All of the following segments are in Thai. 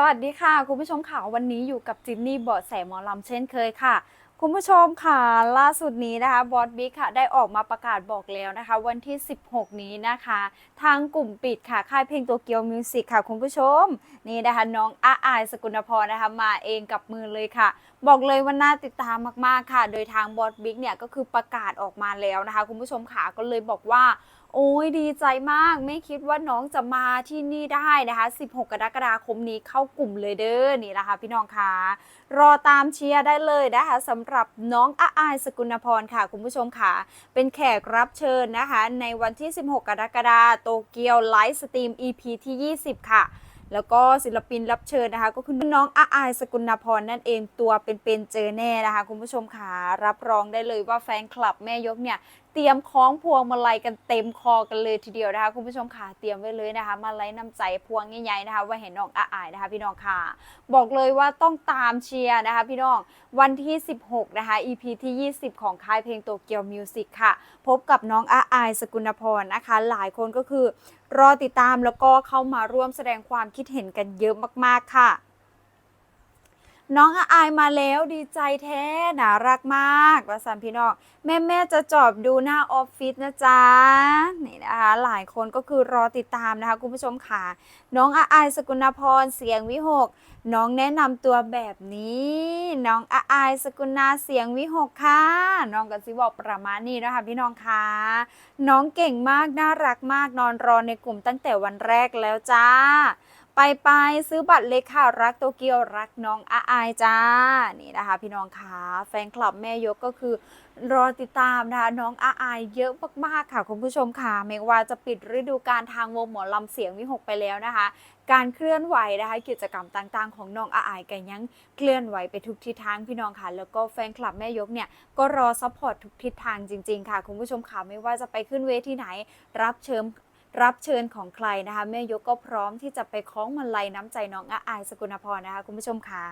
สวัสดีค่ะ คุณผู้ชมค่ะวันนี้อยู่กับจินนี่บาะแสหมอลำเช่นเคยค่ะ คุณผู้ชมค่ะล่าสุดนี้นะคะบอสบิ๊กค่ะได้ออกมาประกาศบอกแล้วนะคะ วันที่ 16 นี้นะคะ ทางกลุ่มปิดค่ะค่ายเพลงตัวเกียวมิวสิกค่ะ คุณผู้ชม นี่นะคะน้องอาอายสกุลพรนะคะมาเองกับมือเลยค่ะ บอกเลยว่าน่าติดตามมากๆค่ะ โดยทางบอสบิ๊กเนี่ยก็คือประกาศออกมาแล้วนะคะ คุณผู้ชมค่ะก็เลยบอกว่า โอ้ยดีใจมากไม่คิดว่าน้องจะมาที่นี่ได้นะคะ 16 กรกฎาคมนี้เข้ากลุ่มเลยเด้อนี่แหละค่ะพี่น้องคะรอตามเชียร์ได้เลยนะคะสำหรับน้องอาอายสกุลพรค่ะ คุณผู้ชมค่ะ เป็นแขกรับเชิญนะคะ ในวันที่ 16 กรกฎาคมโตเกียวไลฟ์สตรีม EP ที่ 20 ค่ะแล้วก็ศิลปินรับเชิญนะคะ ก็คือน้องอาอายสกุลพรนั่นเองตัวเป็นๆเจอแน่นะคะ คุณผู้ชมค่ะรับรองได้เลยว่าแฟนคลับแม่ยกเนี่ย ตรียมคล้องพวงมาลัยกันเต็มคอกันเลยทีเดียวนะคะคุณผู้ชมค่ะเตรียมไว้เลยนะคะ มาลัยน้ำใจพวงใหญ่ๆนะคะไว้เห็นน้องอาอายนะคะ พี่น้องค่ะ บอกเลยว่าต้องตามเชียร์นะคะ พี่น้องวันที่ 16 นะคะ EP ที่ 20 ของค่ายเพลงโตเกียวมิวสิกค่ะ พบกับน้องอาอายสกุลพรนะคะ หลายคนก็คือ รอติดตามแล้วก็เข้ามาร่วมแสดงความคิดเห็นกันเยอะมากๆค่ะ น้องอาอายมาแล้วดีใจแท้น่ารักมากว่าสันพี่น้องแม่แม่จะจอบดูหน้าออฟฟิศนะจ๊ะนี่นะคะหลายคนก็คือรอติดตามนะคะคุณผู้ชมค่ะ น้องอาอายสกุลพรเสียงวิหก น้องแนะนำตัวแบบนี้ น้องอาอายสกุลนาเสียงวิหกค่ะน้องกันซิบอกประมาณนี้นะคะพี่น้องค่ะน้องเก่งมากน่ารักมากนอนรอในกลุ่มตั้งแต่วันแรกแล้วจ้า ไปไปซื้อบัตรเลยค่ะ รักโตเกียวรักน้องอาอายจ้า นี่นะคะ พี่น้องค่ะแฟนคลับแม่ยกก็คือ รอติดตามนะคะน้องอาอายเยอะมากๆค่ะคุณผู้ชมค่ะไม่ว่าจะปิดฤดูกาลทางวงหมอลำเสียงวิหกไปแล้วนะคะ การเคลื่อนไหวนะคะ กิจกรรมต่างๆ ของน้องอาอายกันยังเคลื่อนไหวไปทุกทิศทางพี่น้องค่ะแล้วก็แฟนคลับแม่ยกเนี่ยก็รอซัพพอร์ตทุกทิศทางจริง ๆ ค่ะคุณผู้ชมค่ะไม่ว่าจะไปขึ้นเวทีไหน รับเชิญ รับเชิญของใครนะคะแม่ยกก็พร้อมที่จะไปคล้องมาลัยน้ำใจน้องอาอายสกุลพรนะคะคุณผู้ชมค่ะ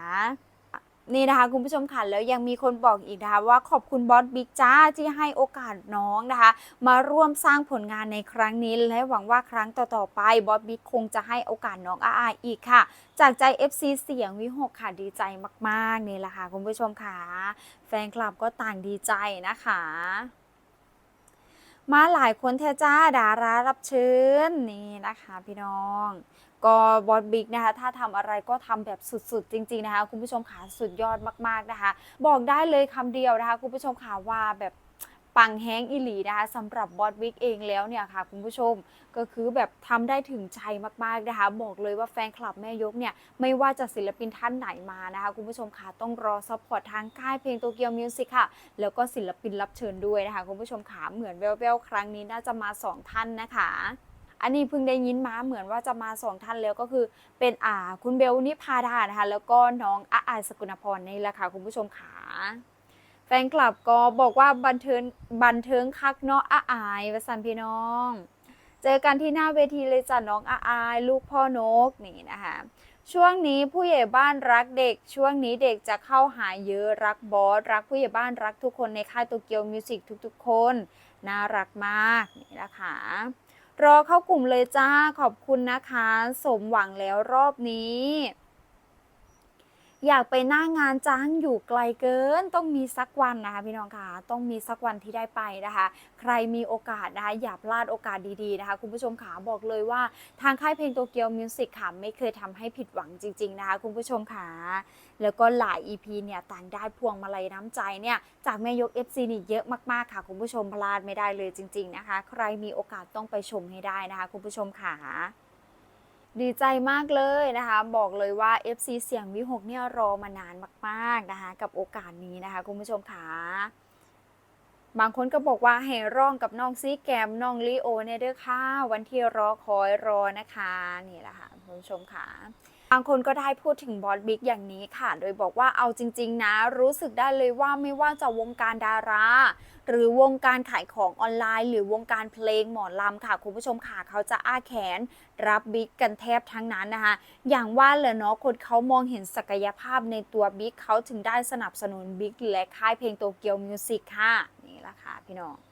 นี่นะคะคุณผู้ชมค่ะแล้วยังมีคนบอกอีกนะคะว่าขอบคุณบอสบิ๊กจ้าที่ให้โอกาสน้องนะคะ มาร่วมสร้างผลงานในครั้งนี้ และหวังว่าครั้งต่อๆไปบอสบิ๊กคงจะให้โอกาสน้องอาอายอีกค่ะ จากใจ FC เสียงวิหกค่ะดีใจมากๆนี่แหละค่ะคุณผู้ชมค่ะแฟนคลับก็ต่างดีใจนะคะ มาหลายคนแท้จ้าดารารับเชิญนี่นะคะพี่น้อง ก็บอสบิ๊กนะคะ ถ้าทำอะไรก็ทำแบบสุดๆ จริง ๆนะคะ คุณผู้ชมขาสุดยอดมากๆนะคะ บอกได้เลยคำเดียวนะคะ คุณผู้ชมขาว่าแบบ ปังแห้งอิหลีนะคะสำหรับบอสบิ๊กเองแล้วเนี่ยค่ะคุณผู้ชมก็คือแบบทำได้ถึงใจมากๆนะคะบอกเลยว่าแฟนคลับแม่ยกเนี่ยไม่ว่าจะศิลปินท่านไหนมานะคะคุณผู้ชมค่ะต้องรอซัพพอร์ตทางค่ายเพลงโตเกียวมิวสิกค่ะแล้วก็ศิลปินรับเชิญด้วยนะคะคุณผู้ชมขาเหมือนแววๆครั้งนี้น่าจะมาสองท่านนะคะอันนี้เพิ่งได้ยินมาเหมือนว่าจะมาสองท่านแล้วก็คือเป็นอ่าคุณเบลนิพาดานะคะแล้วก็น้องอาอายสกุณพรนี่แหละค่ะคุณผู้ชมขา แฟนคลับก็บอกว่าบันเทิงบันเทิงคักเนาะอาอายวสันพี่น้อง เจอกันที่หน้าเวทีเลยจ้ะน้องอาอาย ลูกพ่อนกนี่นะคะ ช่วงนี้ผู้ใหญ่บ้านรักเด็ก ช่วงนี้เด็กจะเข้าหาเยอะรักบอสรักผู้ใหญ่บ้านรักทุกคนในค่ายโตเกียวมิวสิกทุกๆ คน น่ารักมากนี่นะคะรอเข้ากลุ่มเลยจ้าขอบคุณนะคะ สมหวังแล้วรอบนี้ อยากไปหน้างานจ้างอยู่ไกลเกิน ต้องมีสักวันนะคะพี่น้องคะต้องมีสักวันที่ได้ไปนะคะ ใครมีโอกาสนะคะอย่าพลาดโอกาสดีๆนะคะ คุณผู้ชมขาบอกเลยว่าทางค่ายเพลงโตเกียวมิวสิกค่ะไม่เคยทำให้ผิดหวังจริง ๆนะคะ คุณผู้ชมค่ะแล้วก็หลาย EP เนี่ยต่างได้พวงมาลัยน้ำใจเนี่ยจากแม่ยก FC นี่เยอะมากๆค่ะ คุณผู้ชมพลาดไม่ได้เลยจริง ๆนะคะ ใครมีโอกาสต้องไปชมให้ได้นะคะ คุณผู้ชมค่ะ ดีใจมากเลยนะคะ บอกเลยว่า FC เสียงวิหกเนี่ยรอมานานมากๆนะคะ กับโอกาสนี้นะคะ คุณผู้ชมค่ะบางคนก็บอกว่าให้ร่องกับน้องซีแกมน้องลีโอเนี่ยเด้อค่ะวันที่รอคอยรอนะคะ นี่แหละค่ะคุณผู้ชมค่ะ บางคนก็ได้พูดถึงบอสบิ๊กอย่างนี้ค่ะ โดยบอกว่าเอาจริง ๆ นะ รู้สึกได้เลยว่าไม่ว่าจะวงการดารา หรือวงการขายของออนไลน์ หรือวงการเพลงหมอลำค่ะ คุณผู้ชมค่ะเขาจะอ้าแขน รับบิ๊กกันแทบทั้งนั้นนะคะ อย่างว่าเลยเนาะคนเขามองเห็นศักยภาพในตัวบิ๊กเขาถึงได้สนับสนุนบิ๊กและค่ายเพลงโตเกียวมิวสิกค่ะ นี่ละค่ะพี่น้อง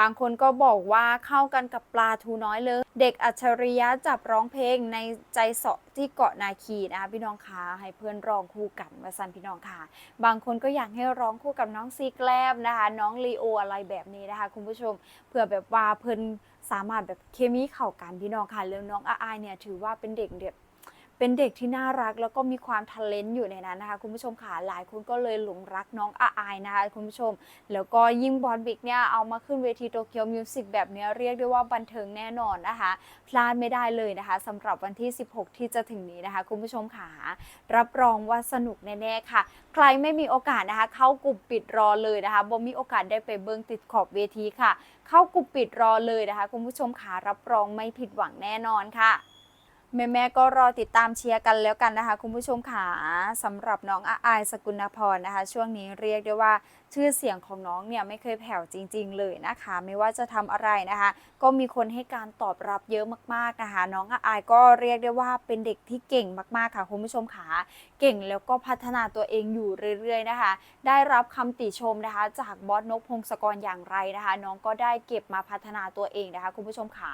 บางคนก็บอกว่าเข้ากันกับปลาทูน้อยเลย เด็กอัจฉริยะจับร้องเพลงในใจเสาะที่เกาะนาคีนะคะพี่น้องคะให้เพื่อนร้องคู่กันมาสันพี่น้องค่ะ บางคนก็อยากให้ร้องคู่กับน้องซีแกลมนะคะน้องลีโออะไรแบบนี้นะคะ คุณผู้ชมเผื่อแบบว่าเพิ่อนสามารถแบบเคมีเข้ากันพี่น้องค่ะแล้วน้องอาอเนี่ยถือว่าเป็นเด็กเด็ก เป็นเด็กที่น่ารักแล้วก็มีความทะเลนต์อยู่ในนั้นนะคะ คุณผู้ชมค่ะหลายคนก็เลยหลงรักน้องอาอายนะคะคุณผู้ชม แล้วก็ยิ่งบอลบิ๊กเนี่ยเอามาขึ้นเวทีโตเกียวมิวสิกแบบนี้เรียกได้ว่าบันเทิงแน่นอนนะคะ พลาดไม่ได้เลยนะคะสำหรับวันที่ 16 ที่จะถึงนี้นะคะ คุณผู้ชมค่ะรับรองว่าสนุกแน่ๆค่ะ ใครไม่มีโอกาสนะคะ เข้ากลุ่มปิดรอเลยนะคะบ่มีโอกาสได้ไปเบิ้งติดขอบเวทีค่ะ เข้ากลุ่มปิดรอเลยนะคะ คุณผู้ชมค่ะรับรองไม่ผิดหวังแน่นอนค่ะ แม่แม่ก็รอติดตามเชียร์กันแล้วกันนะคะ คุณผู้ชมขาสำหรับน้องอาอายสกุลพรนะคะ ช่วงนี้เรียกได้ว่า ชื่อเสียงของน้องเนี่ยไม่เคยแผ่วจริง ๆ เลยนะคะ ไม่ว่าจะทำอะไรนะคะ ก็มีคนให้การตอบรับเยอะมากๆนะคะ น้องอาอายก็เรียกได้ว่าเป็นเด็กที่เก่งมากๆค่ะคุณผู้ชมค่ะเก่งแล้วก็พัฒนาตัวเองอยู่เรื่อย ๆ นะคะ ได้รับคำติชมนะคะ จากบอสนกพงศกรอย่างไรนะคะ น้องก็ได้เก็บมาพัฒนาตัวเองนะคะ คุณผู้ชมค่ะ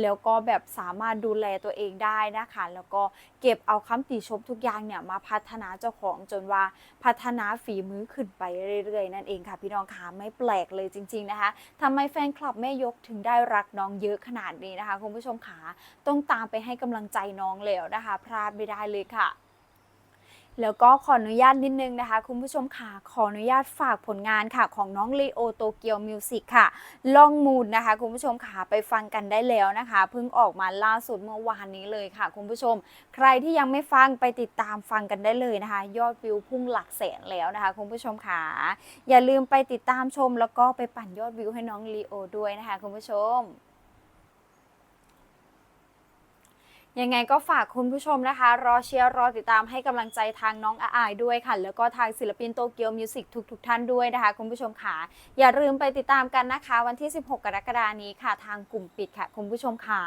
แล้วก็แบบสามารถดูแลตัวเองได้นะคะ แล้วก็เก็บเอาคำติชมทุกอย่างเนี่ยมาพัฒนาเจ้าของจนว่าพัฒนาฝีมือขึ้นไปเรื่อยๆนั่นเองค่ะ พี่น้องคะไม่แปลกเลยจริง ๆนะคะทำไมแฟนคลับแม่ยกถึงได้รักน้องเยอะขนาดนี้นะคะคุณผู้ชมขาต้องตามไปให้กำลังใจน้องแล้วนะคะ พลาดไม่ได้เลยค่ะ แล้วก็ขออนุญาตนิดนึงนะคะ คุณผู้ชมค่ะ ขออนุญาตฝากผลงานค่ะ ของน้องลีโอโตเกียวมิวสิกค่ะล่องมูลนะคะ คุณผู้ชมค่ะไปฟังกันได้แล้วนะคะเพิ่งออกมาล่าสุดเมื่อวานนี้เลยค่ะ คุณผู้ชม ใครที่ยังไม่ฟังไปติดตามฟังกันได้เลยนะคะ ยอดวิวพุ่งหลักแสนแล้วนะคะ คุณผู้ชมค่ะอย่าลืมไปติดตามชม แล้วก็ไปปั่นยอดวิวให้น้องลีโอด้วยนะคะ คุณผู้ชม ยังไงก็ฝากคุณผู้ชมนะคะ รอเชียร์รอติดตามให้กำลังใจทางน้องอาอายด้วยค่ะ แล้วก็ทางศิลปินโตเกียวมิวสิกทุกๆทท่านด้วยนะคะ คุณผู้ชมค่ะ อย่าลืมไปติดตามกันนะคะ วันที่ 16 กรกฎานี้ค่ะ ทางกลุ่มปิดค่ะ คุณผู้ชมค่ะ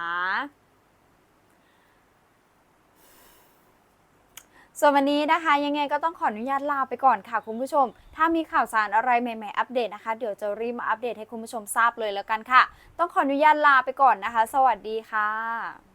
ส่วนวันนี้นะคะ ยังไงก็ต้องขออนุญาตลาไปก่อนค่ะคุณผู้ชม ถ้ามีข่าวสารอะไรใหม่ๆอัปเดตนะคะ เดี๋ยวจะรีบมาอัปเดตให้คุณผู้ชมทราบเลยแล้วกันค่ะ ต้องขออนุญาตลาไปก่อนนะคะ สวัสดีค่ะ